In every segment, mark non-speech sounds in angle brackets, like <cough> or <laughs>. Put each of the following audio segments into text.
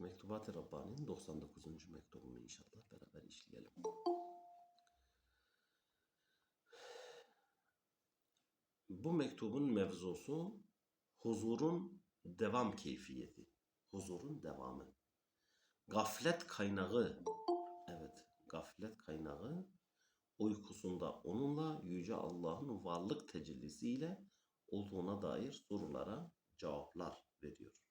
Mektubat-ı Rabbani'nin 99. mektubunu inşallah beraber işleyelim. Bu mektubun mevzusu huzurun devam keyfiyeti. Huzurun devamı. Gaflet kaynağı, evet gaflet kaynağı uykusunda onunla Yüce Allah'ın varlık tecellisiyle olduğuna dair sorulara cevaplar veriyor.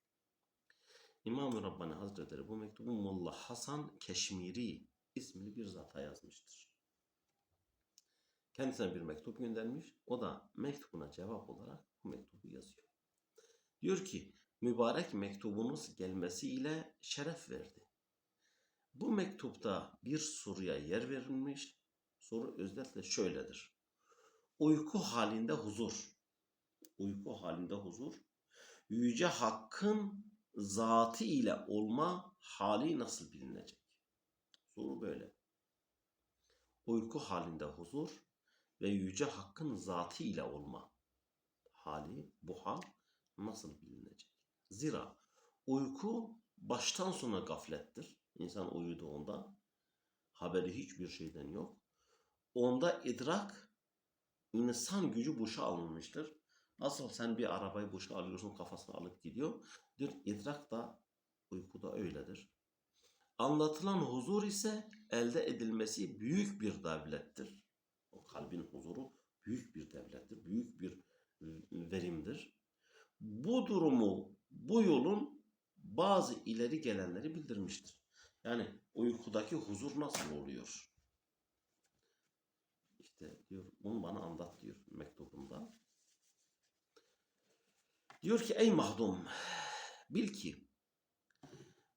İmam-ı Rabbani Hazretleri bu mektubu Molla Hasan Keşmiri isimli bir zata yazmıştır. Kendisine bir mektup göndermiş. O da mektubuna cevap olarak bu mektubu yazıyor. Diyor ki, mübarek mektubunuz gelmesiyle şeref verdi. Bu mektupta bir soruya yer verilmiş. Soru özetle şöyledir. Uyku halinde huzur. Uyku halinde huzur. Yüce Hakk'ın zatı ile olma hali nasıl bilinecek? Soru böyle. Uyku halinde huzur ve Yüce Hakk'ın zatı ile olma hali, bu hal nasıl bilinecek? Zira uyku baştan sona gaflettir. İnsan uyuduğunda haberi hiçbir şeyden yok. Onda idrak insan gücü boşa alınmıştır. Nasıl sen bir arabayı boşa alıyorsun kafasına alıp gidiyor. Diyor idrak da uykuda öyledir. Anlatılan huzur ise elde edilmesi büyük bir devlettir. O kalbin huzuru büyük bir devlettir. Büyük bir verimdir. Bu durumu, bu yolun bazı ileri gelenleri bildirmiştir. Yani uykudaki huzur nasıl oluyor? İşte diyor bunu bana anlat diyor mektubunda. Diyor ki ey mahdum bil ki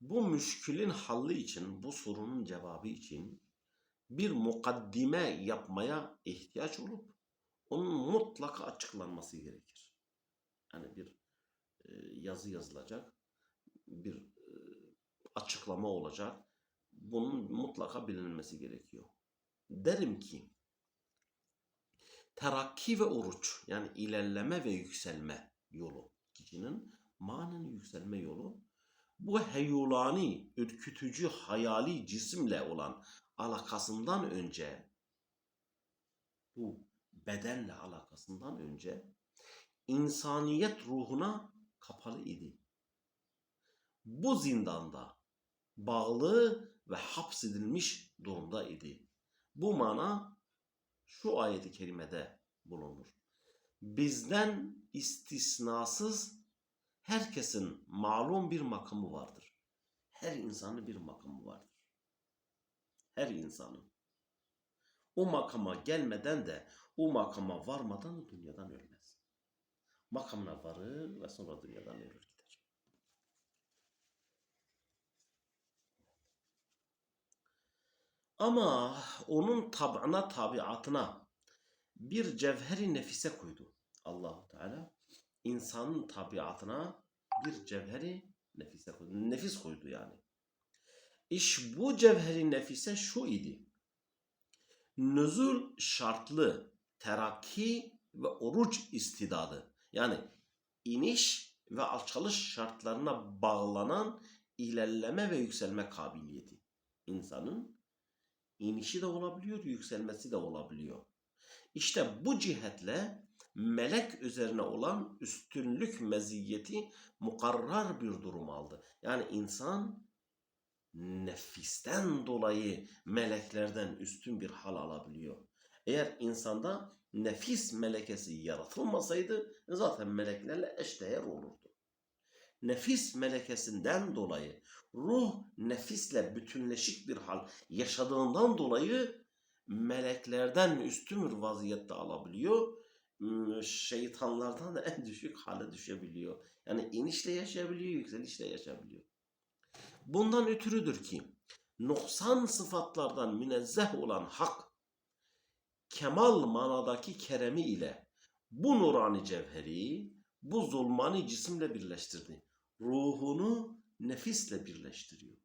bu müşkülün halli için, bu sorunun cevabı için bir mukaddime yapmaya ihtiyaç olup onun mutlaka açıklanması gerekir. Yani bir e, yazı yazılacak, bir e, açıklama olacak. Bunun mutlaka bilinmesi gerekiyor. Derim ki terakki ve oruç yani ilerleme ve yükselme yolu kişinin manen yükselme yolu bu heyulani, ürkütücü, hayali cisimle olan alakasından önce bu bedenle alakasından önce insaniyet ruhuna kapalı idi. Bu zindanda bağlı ve hapsedilmiş durumda idi. Bu mana şu ayeti kerimede bulunur. Bizden istisnasız herkesin malum bir makamı vardır. Her insanın bir makamı vardır. Her insanın. O makama gelmeden de o makama varmadan da dünyadan ölmez. Makamına varır ve sonra dünyadan ölür gider. Ama onun tab'ına, tabiatına bir cevheri nefise koydu. Allahu Teala insanın tabiatına bir cevheri nefise koydu. Nefis koydu yani. İş bu cevheri nefise şu idi. Nüzul şartlı terakki ve oruç istidadı. Yani iniş ve alçalış şartlarına bağlanan ilerleme ve yükselme kabiliyeti. İnsanın inişi de olabiliyor, yükselmesi de olabiliyor. İşte bu cihetle melek üzerine olan üstünlük meziyeti mukarrar bir durum aldı. Yani insan nefisten dolayı meleklerden üstün bir hal alabiliyor. Eğer insanda nefis melekesi yaratılmasaydı zaten meleklerle eşdeğer olurdu. Nefis melekesinden dolayı ruh nefisle bütünleşik bir hal yaşadığından dolayı meleklerden üstün bir vaziyette alabiliyor. Şeytanlardan da en düşük hale düşebiliyor. Yani inişle yaşayabiliyor, yükselişle yaşayabiliyor. Bundan ötürüdür ki noksan sıfatlardan münezzeh olan hak kemal manadaki keremi ile bu nurani cevheri bu zulmani cisimle birleştirdi. Ruhunu nefisle birleştiriyor.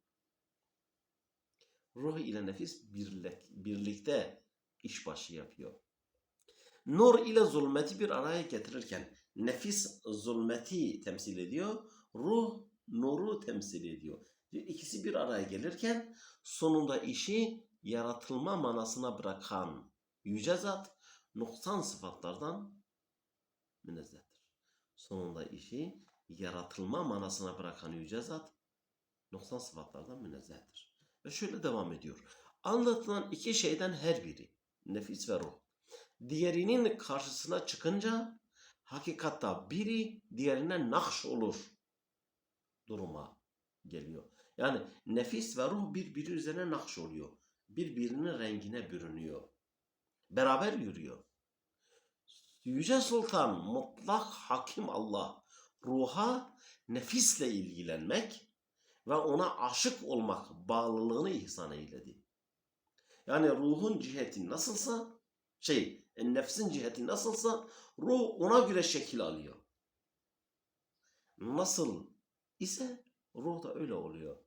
Ruh ile nefis birlik, birlikte işbaşı yapıyor. Nur ile zulmeti bir araya getirirken nefis zulmeti temsil ediyor. Ruh nuru temsil ediyor. İkisi bir araya gelirken sonunda işi yaratılma manasına bırakan yüce zat noksan sıfatlardan münezzehtir. Sonunda işi yaratılma manasına bırakan yüce zat noksan sıfatlardan münezzehtir. Ve şöyle devam ediyor. Anlatılan iki şeyden her biri, nefis ve ruh, diğerinin karşısına çıkınca hakikatta biri diğerine nakş olur duruma geliyor. Yani nefis ve ruh birbiri üzerine nakş oluyor. Birbirinin rengine bürünüyor. Beraber yürüyor. Yüce Sultan, mutlak hakim Allah, ruha nefisle ilgilenmek ve ona aşık olmak bağlılığını ihsan eyledi. Yani ruhun ciheti nasılsa, şey, nefsin ciheti nasılsa ruh ona göre şekil alıyor. Nasıl ise ruh da öyle oluyor.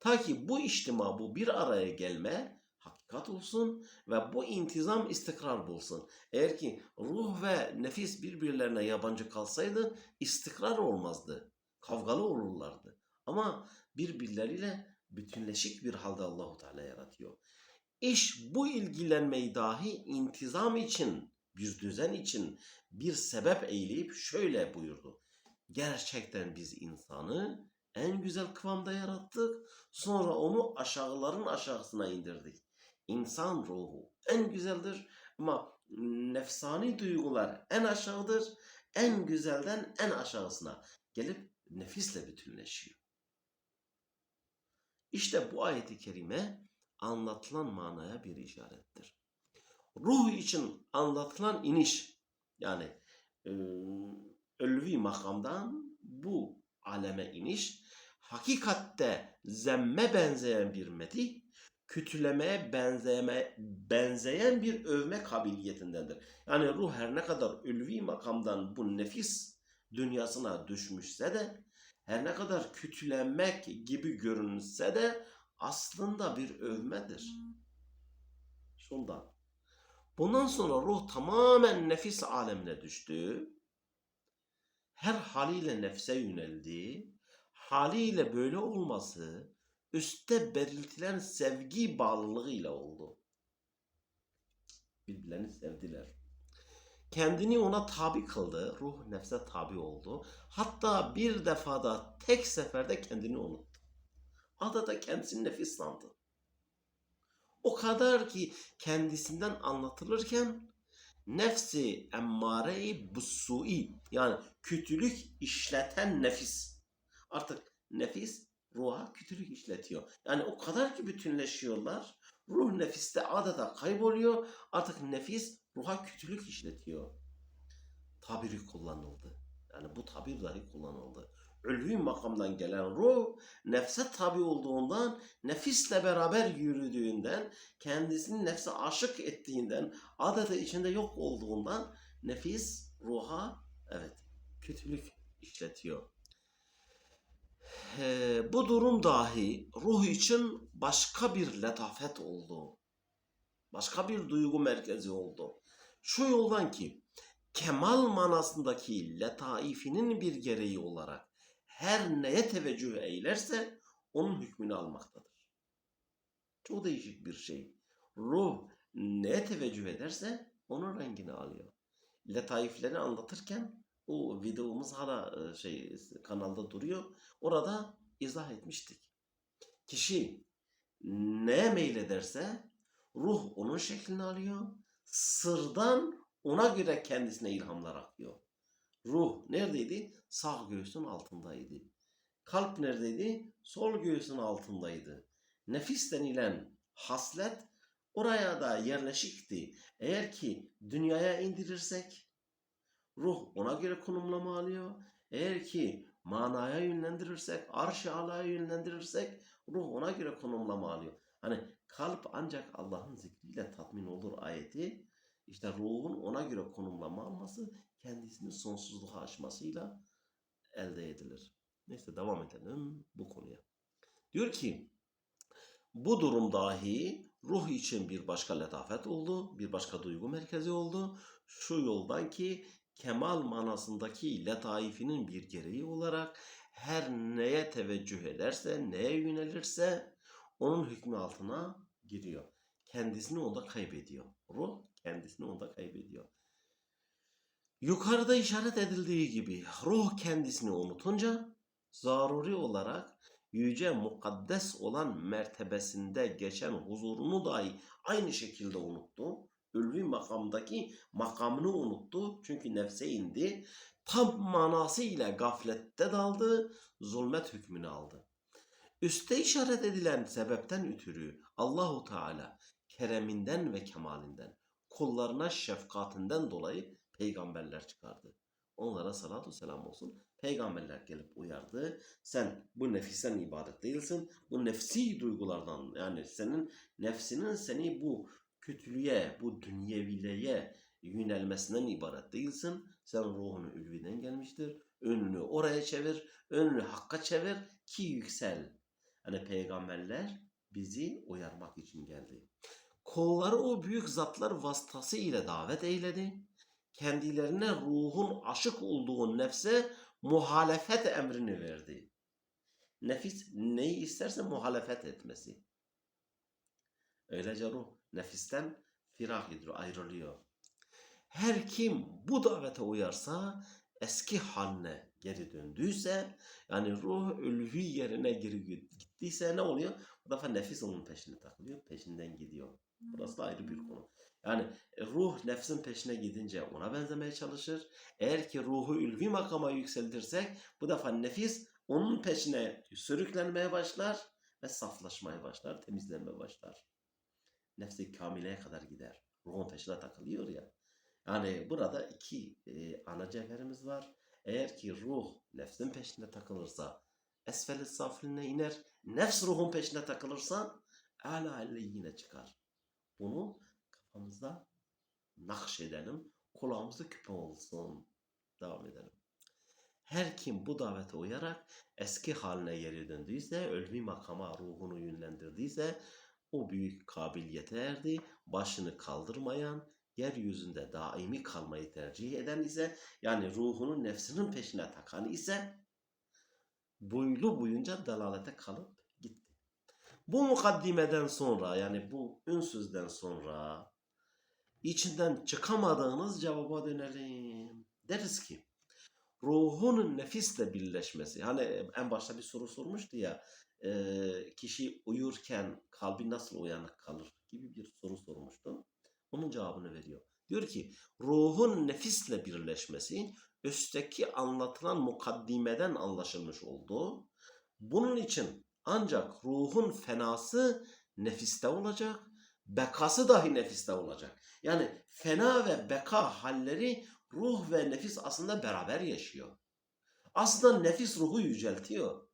Ta ki bu içtima, bu bir araya gelme hakikat olsun ve bu intizam istikrar bulsun. Eğer ki ruh ve nefis birbirlerine yabancı kalsaydı istikrar olmazdı. Kavgalı olurlardı. Ama birbirleriyle bütünleşik bir halde Allahu Teala yaratıyor. İş bu ilgilenmeyi dahi intizam için, bir düzen için bir sebep eğleyip şöyle buyurdu. Gerçekten biz insanı en güzel kıvamda yarattık. Sonra onu aşağıların aşağısına indirdik. İnsan ruhu en güzeldir ama nefsani duygular en aşağıdır. En güzelden en aşağısına gelip nefisle bütünleşiyor. İşte bu ayeti kerime anlatılan manaya bir işarettir. Ruh için anlatılan iniş yani e, ölvi makamdan bu aleme iniş hakikatte zemme benzeyen bir medih, kötülemeye benzeme, benzeyen bir övme kabiliyetindendir. Yani ruh her ne kadar ölvi makamdan bu nefis dünyasına düşmüşse de her ne kadar kötülenmek gibi görünse de aslında bir övmedir. Şundan. Bundan sonra ruh tamamen nefis alemine düştü. Her haliyle nefse yöneldi. Haliyle böyle olması üstte belirtilen sevgi bağlılığıyla oldu. Birbirlerini sevdiler. Kendini ona tabi kıldı. Ruh nefse tabi oldu. Hatta bir defada tek seferde kendini unuttu. Adada kendisini nefis sandı. O kadar ki kendisinden anlatılırken nefsi emmare-i bussui yani kötülük işleten nefis. Artık nefis ruha kötülük işletiyor. Yani o kadar ki bütünleşiyorlar. Ruh nefiste adeta kayboluyor. Artık nefis ruha kötülük işletiyor. Tabiri kullanıldı. Yani bu tabir dahi kullanıldı. Ölvi makamdan gelen ruh nefse tabi olduğundan, nefisle beraber yürüdüğünden, kendisini nefse aşık ettiğinden, adeta içinde yok olduğundan nefis ruha evet kötülük işletiyor. Ee, bu durum dahi ruh için başka bir letafet oldu. Başka bir duygu merkezi oldu. Şu yoldan ki kemal manasındaki letaifinin bir gereği olarak her neye teveccüh eylerse onun hükmünü almaktadır. Çok değişik bir şey. Ruh neye teveccüh ederse onun rengini alıyor. Letaifleri anlatırken o videomuz hala e, şey kanalda duruyor. Orada izah etmiştik. Kişi neye meylederse ruh onun şeklini alıyor. Sırdan ona göre kendisine ilhamlar akıyor. Ruh neredeydi? Sağ göğsün altındaydı. Kalp neredeydi? Sol göğsün altındaydı. Nefis denilen haslet oraya da yerleşikti. Eğer ki dünyaya indirirsek ruh ona göre konumlama alıyor. Eğer ki manaya yönlendirirsek, arş-ı alaya yönlendirirsek ruh ona göre konumlama alıyor. Hani kalp ancak Allah'ın zikriyle tatmin olur ayeti. İşte ruhun ona göre konumlama alması kendisini sonsuzluğa aşmasıyla elde edilir. Neyse devam edelim bu konuya. Diyor ki bu durum dahi ruh için bir başka letafet oldu, bir başka duygu merkezi oldu. Şu yoldan ki kemal manasındaki letaifinin bir gereği olarak her neye teveccüh ederse, neye yönelirse onun hükmü altına giriyor. Kendisini onda kaybediyor. Ruh kendisini onda kaybediyor. Yukarıda işaret edildiği gibi ruh kendisini unutunca zaruri olarak yüce mukaddes olan mertebesinde geçen huzurunu dahi aynı şekilde unuttu. Ölvi makamdaki makamını unuttu. Çünkü nefse indi. Tam manasıyla gaflette daldı. Zulmet hükmünü aldı. Üste işaret edilen sebepten ötürü Allahu Teala kereminden ve kemalinden kullarına şefkatinden dolayı peygamberler çıkardı. Onlara salatu selam olsun. Peygamberler gelip uyardı. Sen bu nefisten ibadet değilsin. Bu nefsi duygulardan yani senin nefsinin seni bu kötülüğe, bu dünyeviliğe yönelmesinden ibaret değilsin. Sen ruhunu ülviden gelmiştir. Önünü oraya çevir. Önünü hakka çevir ki yüksel. Hani peygamberler bizi uyarmak için geldi. Kolları o büyük zatlar vasıtası ile davet eyledi. Kendilerine ruhun aşık olduğu nefse muhalefet emrini verdi. Nefis neyi isterse muhalefet etmesi. Öylece ruh nefisten firak ediyor, ayrılıyor. Her kim bu davete uyarsa, eski haline geri döndüyse, yani ruh ölvi yerine geri gittiyse ne oluyor? Bu defa nefis onun peşine takılıyor, peşinden gidiyor. Burası da ayrı bir konu. Yani ruh nefsin peşine gidince ona benzemeye çalışır. Eğer ki ruhu ülvi makama yükseltirsek bu defa nefis onun peşine sürüklenmeye başlar ve saflaşmaya başlar, temizlenmeye başlar. Nefsi kamileye kadar gider. Ruhun peşine takılıyor ya. Yani burada iki e, ana cevherimiz var. Eğer ki ruh nefsin peşinde takılırsa esfel safiline iner. Nefs ruhun peşine takılırsa ala yine çıkar. Bunu kafamızda nakşedelim. Kulağımızda küpe olsun. Devam edelim. Her kim bu davete uyarak eski haline geri döndüyse, ölvi makama ruhunu yönlendirdiyse o büyük kabiliyete erdi. Başını kaldırmayan, yeryüzünde daimi kalmayı tercih eden ise yani ruhunun nefsinin peşine takan ise boylu boyunca dalalete kalıp gitti. Bu mukaddimeden sonra yani bu ünsüzden sonra içinden çıkamadığınız cevaba dönelim. Deriz ki ruhun nefisle birleşmesi. Hani en başta bir soru sormuştu ya e, kişi uyurken kalbi nasıl uyanık kalır gibi bir soru sormuştu. Onun cevabını veriyor. Diyor ki ruhun nefisle birleşmesi üstteki anlatılan mukaddimeden anlaşılmış oldu. Bunun için ancak ruhun fenası nefiste olacak, bekası dahi nefiste olacak. Yani fena ve beka halleri ruh ve nefis aslında beraber yaşıyor. Aslında nefis ruhu yüceltiyor.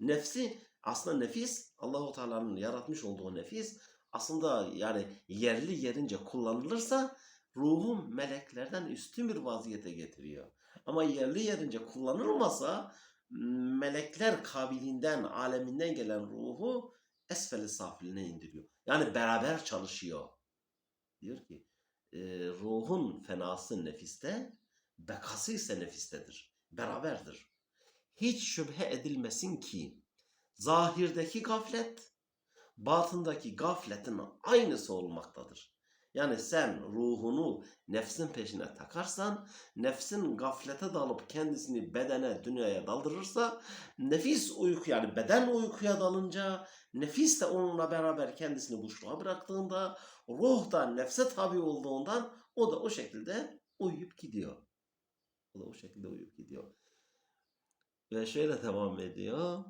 Nefsi aslında nefis Allahu Teala'nın yaratmış olduğu nefis aslında yani yerli yerince kullanılırsa ruhu meleklerden üstün bir vaziyete getiriyor. Ama yerli yerince kullanılmasa melekler kabiliğinden, aleminden gelen ruhu esfeli safiline indiriyor. Yani beraber çalışıyor. Diyor ki e, ruhun fenası nefiste, bekası ise nefistedir. Beraberdir. Hiç şüphe edilmesin ki zahirdeki gaflet batındaki gafletin aynısı olmaktadır. Yani sen ruhunu nefsin peşine takarsan, nefsin gaflete dalıp kendisini bedene, dünyaya daldırırsa, nefis uyku yani beden uykuya dalınca, nefis de onunla beraber kendisini boşluğa bıraktığında, ruh da nefse tabi olduğundan o da o şekilde uyuyup gidiyor. O da o şekilde uyuyup gidiyor. Ve şöyle devam ediyor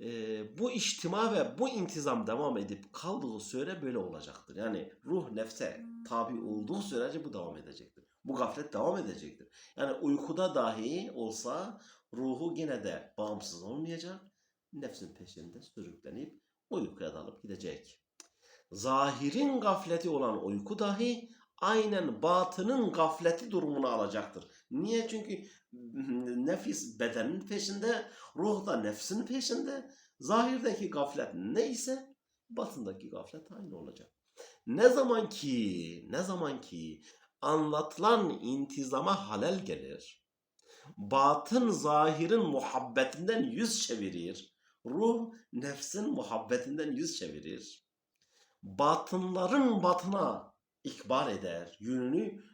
e, bu içtima ve bu intizam devam edip kaldığı süre böyle olacaktır. Yani ruh nefse tabi olduğu sürece bu devam edecektir. Bu gaflet devam edecektir. Yani uykuda dahi olsa ruhu yine de bağımsız olmayacak. Nefsin peşinde sürüklenip uykuya dalıp gidecek. Zahirin gafleti olan uyku dahi aynen batının gafleti durumunu alacaktır. Niye? Çünkü <laughs> nefis bedenin peşinde, ruh da nefsin peşinde. Zahirdeki gaflet neyse batındaki gaflet aynı olacak. Ne zaman ki, ne zaman ki anlatılan intizama halel gelir, batın zahirin muhabbetinden yüz çevirir. Ruh nefsin muhabbetinden yüz çevirir. Batınların batına ikbal eder. Yönünü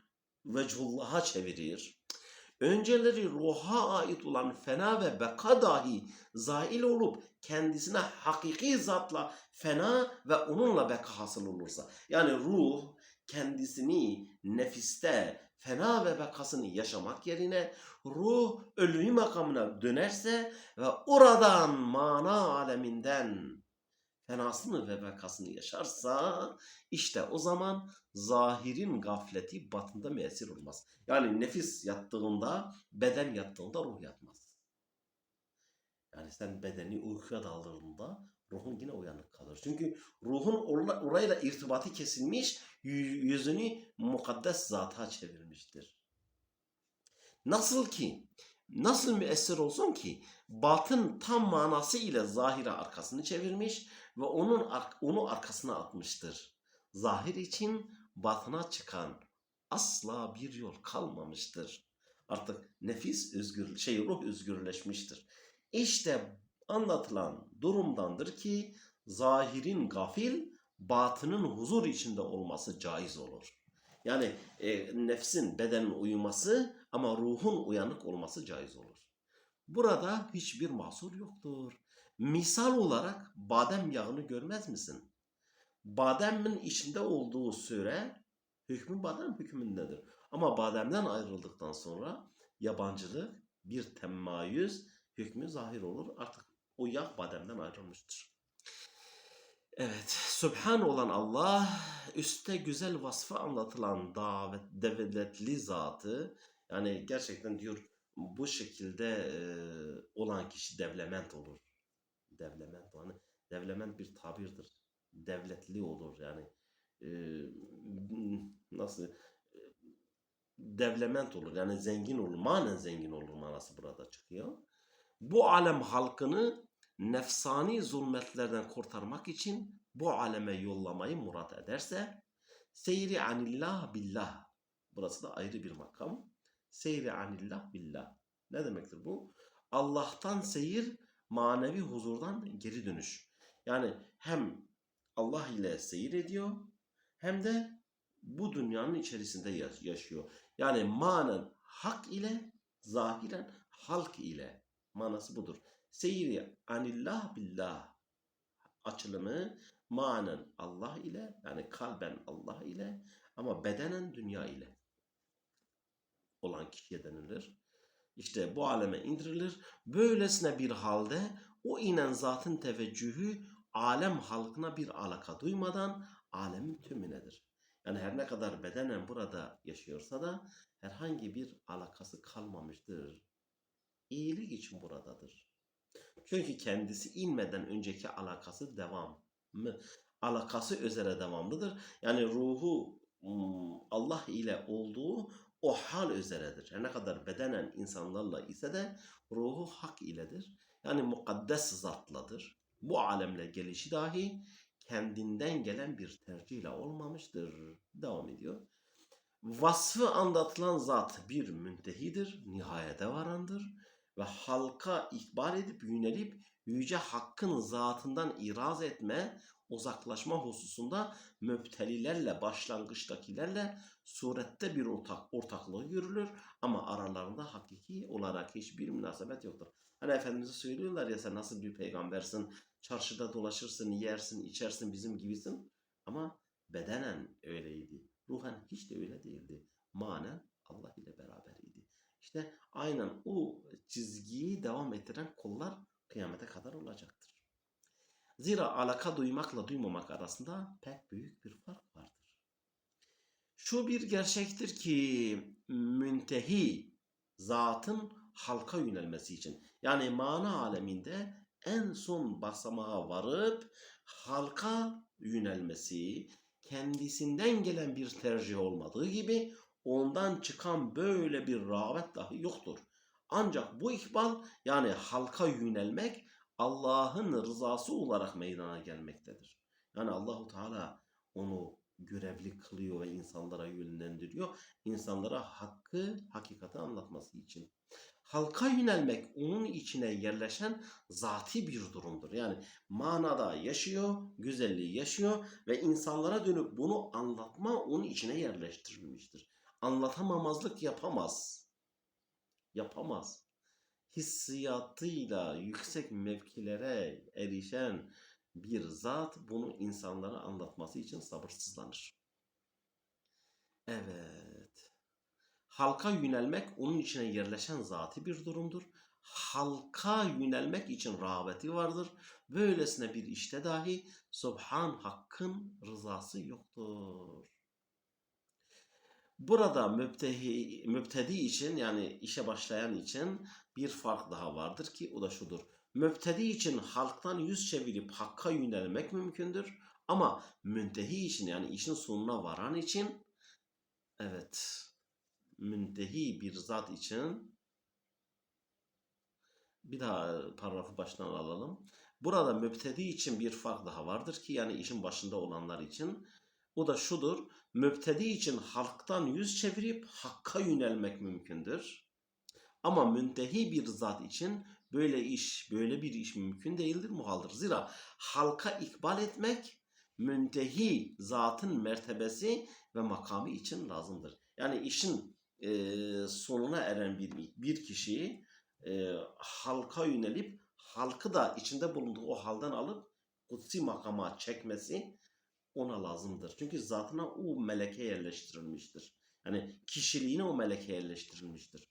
vecullah'a çevirir. Önceleri ruha ait olan fena ve beka dahi zail olup kendisine hakiki zatla fena ve onunla beka hasıl olursa. Yani ruh kendisini nefiste fena ve bekasını yaşamak yerine ruh ölümü makamına dönerse ve oradan mana aleminden fenasını ve bekasını yaşarsa işte o zaman zahirin gafleti batında müessir olmaz. Yani nefis yattığında, beden yattığında ruh yatmaz. Yani sen bedeni uykuya daldığında ruhun yine uyanık kalır. Çünkü ruhun orayla irtibatı kesilmiş, yü- yüzünü mukaddes zata çevirmiştir. Nasıl ki, nasıl müessir olsun ki batın tam manası ile zahire arkasını çevirmiş ve onun onu arkasına atmıştır. Zahir için batına çıkan asla bir yol kalmamıştır. Artık nefis özgür, şey ruh özgürleşmiştir. İşte anlatılan durumdandır ki zahirin gafil, batının huzur içinde olması caiz olur. Yani e, nefsin bedenin uyuması ama ruhun uyanık olması caiz olur. Burada hiçbir mahsur yoktur. Misal olarak badem yağını görmez misin? Bademin içinde olduğu süre hükmü badem hükmündedir. Ama bademden ayrıldıktan sonra yabancılık bir temmayüz hükmü zahir olur. Artık o yağ bademden ayrılmıştır. Evet, Sübhan olan Allah, üstte güzel vasfı anlatılan davet, devletli zatı, yani gerçekten diyor bu şekilde e, olan kişi devlement olur. Devlement, yani devlement bir tabirdir. Devletli olur yani. E, nasıl? Devlement olur yani zengin olur, manen zengin olur manası burada çıkıyor. Bu alem halkını nefsani zulmetlerden kurtarmak için bu aleme yollamayı murat ederse seyri anillah billah burası da ayrı bir makam. Seyri anillah billah. Ne demektir bu? Allah'tan seyir, manevi huzurdan geri dönüş. Yani hem Allah ile seyir ediyor hem de bu dünyanın içerisinde yaş- yaşıyor. Yani manen hak ile, zahiren halk ile manası budur. Seyri anillah billah açılımı manen Allah ile yani kalben Allah ile ama bedenen dünya ile olan kişiye denilir. İşte bu aleme indirilir. Böylesine bir halde o inen zatın teveccühü alem halkına bir alaka duymadan alemin tümünedir. Yani her ne kadar bedenen burada yaşıyorsa da herhangi bir alakası kalmamıştır. İyilik için buradadır. Çünkü kendisi inmeden önceki alakası devam mı? Alakası üzere devamlıdır. Yani ruhu Allah ile olduğu o hal üzeredir. Her ne kadar bedenen insanlarla ise de ruhu hak iledir. Yani mukaddes zatladır. Bu alemle gelişi dahi kendinden gelen bir tercihle olmamıştır. Devam ediyor. Vasfı anlatılan zat bir müntehidir, nihayete varandır ve halka ikbal edip yönelip yüce hakkın zatından iraz etme, uzaklaşma hususunda müptelilerle, başlangıçtakilerle surette bir ortak, ortaklığı görülür ama aralarında hakiki olarak hiçbir münasebet yoktur. Hani Efendimiz'e söylüyorlar ya sen nasıl bir peygambersin, çarşıda dolaşırsın, yersin, içersin bizim gibisin. Ama bedenen öyleydi. Ruhen hiç de öyle değildi. Manen Allah ile beraberiydi. İşte aynen o çizgiyi devam ettiren kullar kıyamete kadar olacaktır. Zira alaka duymakla duymamak arasında pek büyük bir fark vardır. Şu bir gerçektir ki müntehi zatın halka yönelmesi için yani mana aleminde en son basamağa varıp halka yönelmesi kendisinden gelen bir tercih olmadığı gibi ondan çıkan böyle bir rağbet dahi yoktur. Ancak bu ikbal yani halka yönelmek Allah'ın rızası olarak meydana gelmektedir. Yani Allahu Teala onu görevli kılıyor ve insanlara yönlendiriyor. İnsanlara hakkı, hakikati anlatması için. Halka yönelmek onun içine yerleşen zati bir durumdur. Yani manada yaşıyor, güzelliği yaşıyor ve insanlara dönüp bunu anlatma onun içine yerleştirilmiştir. Anlatamamazlık yapamaz. Yapamaz. Hissiyatıyla yüksek mevkilere erişen bir zat bunu insanlara anlatması için sabırsızlanır. Evet. Halka yönelmek onun içine yerleşen zati bir durumdur. Halka yönelmek için rağbeti vardır. Böylesine bir işte dahi Subhan Hakk'ın rızası yoktur. Burada mübtehi, mübtedi için yani işe başlayan için bir fark daha vardır ki o da şudur. Mübtedi için halktan yüz çevirip hakka yönelmek mümkündür. Ama müntehi için yani işin sonuna varan için evet müntehi bir zat için bir daha paragrafı baştan alalım. Burada mübtedi için bir fark daha vardır ki yani işin başında olanlar için. O da şudur. Mübtedi için halktan yüz çevirip hakka yönelmek mümkündür. Ama müntehi bir zat için böyle iş, böyle bir iş mümkün değildir, muhaldır. Zira halka ikbal etmek müntehi zatın mertebesi ve makamı için lazımdır. Yani işin e, sonuna eren bir, bir kişiyi e, halka yönelip halkı da içinde bulunduğu o halden alıp kutsi makama çekmesi ona lazımdır. Çünkü zatına o meleke yerleştirilmiştir. Yani kişiliğine o meleke yerleştirilmiştir.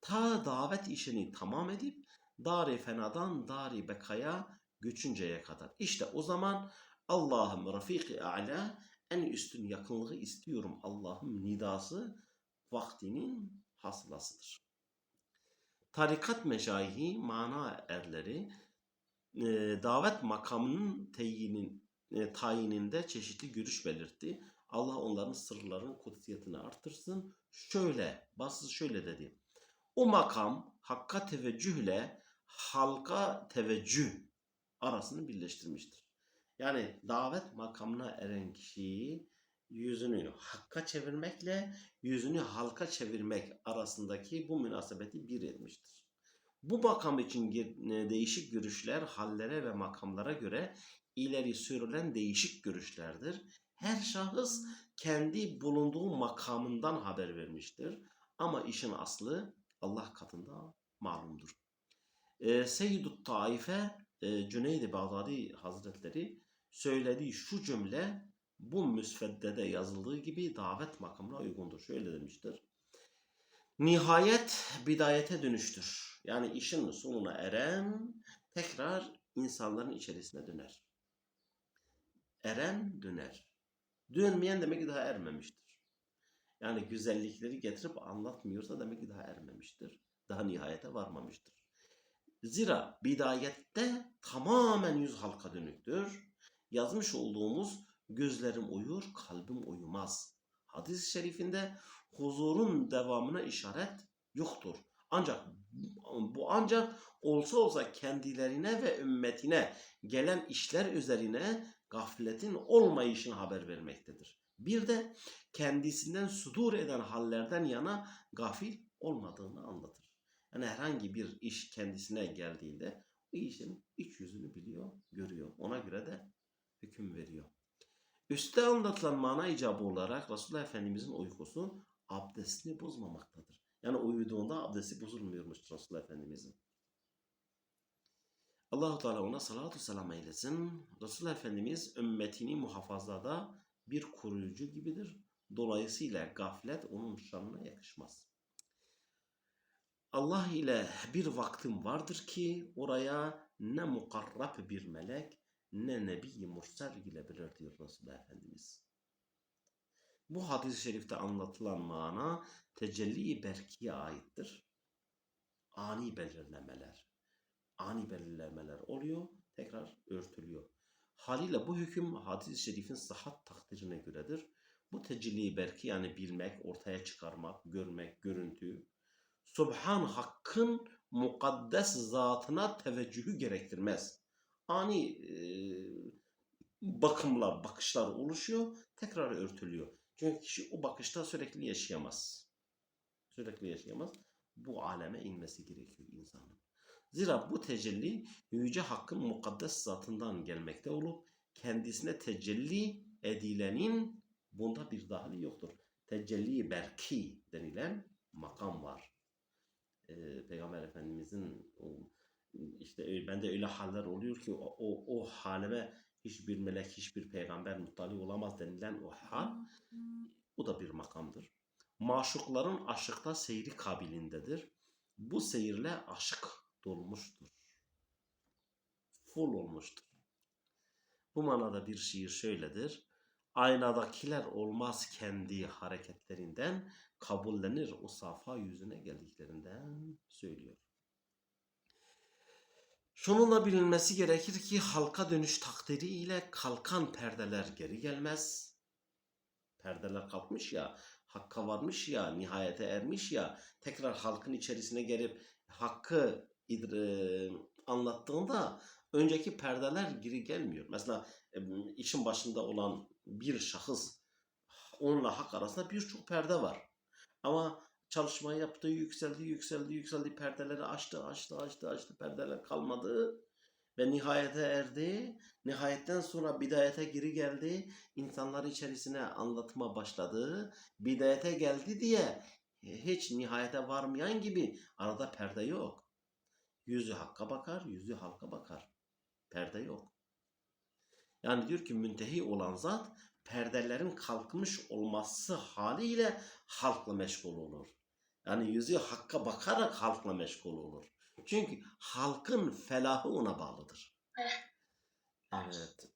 Ta davet işini tamam edip dari fenadan dari bekaya göçünceye kadar. İşte o zaman Allah'ım Rafik-i A'la en üstün yakınlığı istiyorum Allah'ım nidası vaktinin hasılasıdır. Tarikat meşayihi, mana erleri e, davet makamının teyinin, e, tayininde çeşitli görüş belirtti. Allah onların sırlarının kutsiyetini artırsın. Şöyle, basit şöyle dedi. O makam hakka teveccühle halka teveccüh arasını birleştirmiştir. Yani davet makamına eren kişiyi yüzünü hakka çevirmekle yüzünü halka çevirmek arasındaki bu münasebeti bir etmiştir. Bu makam için ge- değişik görüşler hallere ve makamlara göre ileri sürülen değişik görüşlerdir. Her şahıs kendi bulunduğu makamından haber vermiştir. Ama işin aslı Allah katında malumdur. E, Seyyid-i Taife e, Cüneyd-i Bağdadi Hazretleri söylediği şu cümle bu müsveddede yazıldığı gibi davet makamına uygundur. Şöyle demiştir. Nihayet bidayete dönüştür. Yani işin sonuna eren tekrar insanların içerisine döner. Eren döner. Dönmeyen demek ki daha ermemiştir. Yani güzellikleri getirip anlatmıyorsa demek ki daha ermemiştir. Daha nihayete varmamıştır. Zira bidayette tamamen yüz halka dönüktür. Yazmış olduğumuz gözlerim uyur, kalbim uyumaz. Hadis-i şerifinde huzurun devamına işaret yoktur. Ancak bu ancak olsa olsa kendilerine ve ümmetine gelen işler üzerine gafletin olmayışını haber vermektedir. Bir de kendisinden sudur eden hallerden yana gafil olmadığını anlatır. Yani herhangi bir iş kendisine geldiğinde o işin iç yüzünü biliyor, görüyor. Ona göre de hüküm veriyor. Üste anlatılan mana icabı olarak Resulullah Efendimizin uykusu abdestini bozmamaktadır. Yani uyuduğunda abdesti bozulmuyormuş Resulullah Efendimizin. Allahu Teala ona salatu selam eylesin. Resulullah Efendimiz ümmetini muhafazada bir koruyucu gibidir. Dolayısıyla gaflet onun şanına yakışmaz. Allah ile bir vaktim vardır ki oraya ne mukarrab bir melek ne nebi mursel girebilir diyor Resulullah Efendimiz. Bu hadis-i şerifte anlatılan mana tecelli-i berkiye aittir. Ani belirlemeler. Ani belirlemeler oluyor, tekrar örtülüyor. Haliyle bu hüküm hadis-i şerifin sıhhat takdirine göredir. Bu tecelli-i berki yani bilmek, ortaya çıkarmak, görmek, görüntü, Subhan Hakk'ın mukaddes zatına teveccühü gerektirmez. Ani e, bakımlar, bakışlar oluşuyor, tekrar örtülüyor. Çünkü kişi o bakışta sürekli yaşayamaz. Sürekli yaşayamaz. bu aleme inmesi gerekiyor insanın. Zira bu tecelli Yüce Hakk'ın mukaddes zatından gelmekte olup kendisine tecelli edilenin bunda bir dahili yoktur. Tecelli berki denilen makam var. Ee, Peygamber Efendimizin o, işte öyle- bende öyle haller oluyor ki o, o, o halime hiçbir melek, hiçbir peygamber muttali olamaz denilen o hal bu da bir makamdır. Maşukların aşıkta seyri kabilindedir. Bu seyirle aşık dolmuştur. Full olmuştur. Bu manada bir şiir şöyledir. Aynadakiler olmaz kendi hareketlerinden, kabullenir o safa yüzüne geldiklerinden söylüyor. Şununla bilinmesi gerekir ki halka dönüş takdiri ile kalkan perdeler geri gelmez. Perdeler kalkmış ya, hakka varmış ya, nihayete ermiş ya, tekrar halkın içerisine gelip hakkı anlattığında önceki perdeler geri gelmiyor. Mesela işin başında olan bir şahıs onunla hak arasında birçok perde var. Ama çalışma yaptı, yükseldi, yükseldi, yükseldi, perdeleri açtı, açtı, açtı, açtı, perdeler kalmadı ve nihayete erdi. Nihayetten sonra bidayete geri geldi. İnsanlar içerisine anlatma başladı. Bidayete geldi diye hiç nihayete varmayan gibi arada perde yok. Yüzü hakka bakar, yüzü halka bakar. Perde yok. Yani diyor ki müntehi olan zat perdelerin kalkmış olması haliyle halkla meşgul olur. Yani yüzü hakka bakarak halkla meşgul olur. Çünkü halkın felahı ona bağlıdır. Evet.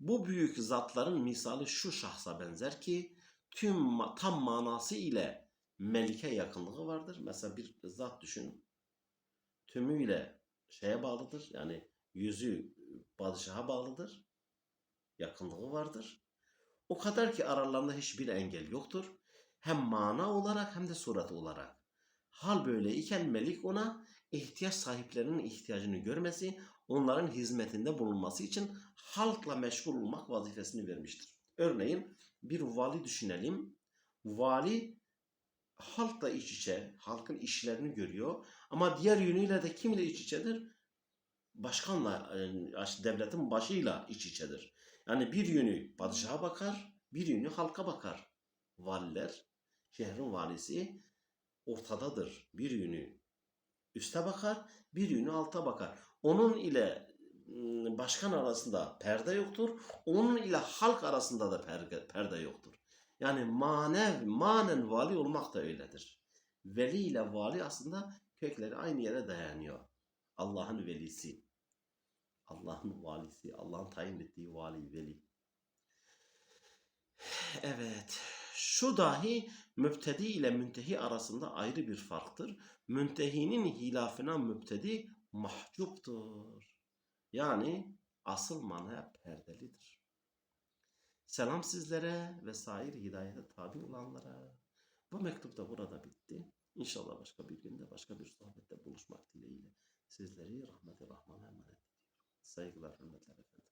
Bu büyük zatların misali şu şahsa benzer ki tüm tam manası ile melike yakınlığı vardır. Mesela bir zat düşün. Tümüyle şeye bağlıdır. Yani yüzü padişaha bağlıdır. Yakınlığı vardır. O kadar ki aralarında hiçbir engel yoktur. Hem mana olarak hem de surat olarak. Hal böyle iken Melik ona ihtiyaç sahiplerinin ihtiyacını görmesi, onların hizmetinde bulunması için halkla meşgul olmak vazifesini vermiştir. Örneğin bir vali düşünelim. Vali halkla iç içe, halkın işlerini görüyor ama diğer yönüyle de kimle iç içedir? Başkanla, e, devletin başıyla iç içedir. Yani bir yönü padişaha bakar, bir yönü halka bakar. Valiler, şehrin valisi ortadadır. Bir yönü üste bakar, bir yönü alta bakar. Onun ile ım, başkan arasında perde yoktur. Onun ile halk arasında da perde yoktur. Yani manev, manen vali olmak da öyledir. Veli ile vali aslında kökleri aynı yere dayanıyor. Allah'ın velisi. Allah'ın valisi, Allah'ın tayin ettiği vali, veli. Evet, şu dahi mübtedi ile müntehi arasında ayrı bir farktır. Müntehinin hilafına mübtedi mahcuptur. Yani asıl manaya perdelidir. Selam sizlere ve sair hidayete tabi olanlara. Bu mektup da burada bitti. İnşallah başka bir günde başka bir sohbette buluşmak dileğiyle sizleri rahmeti rahmana emanet ediyorum. Saygılar, hürmetler efendim.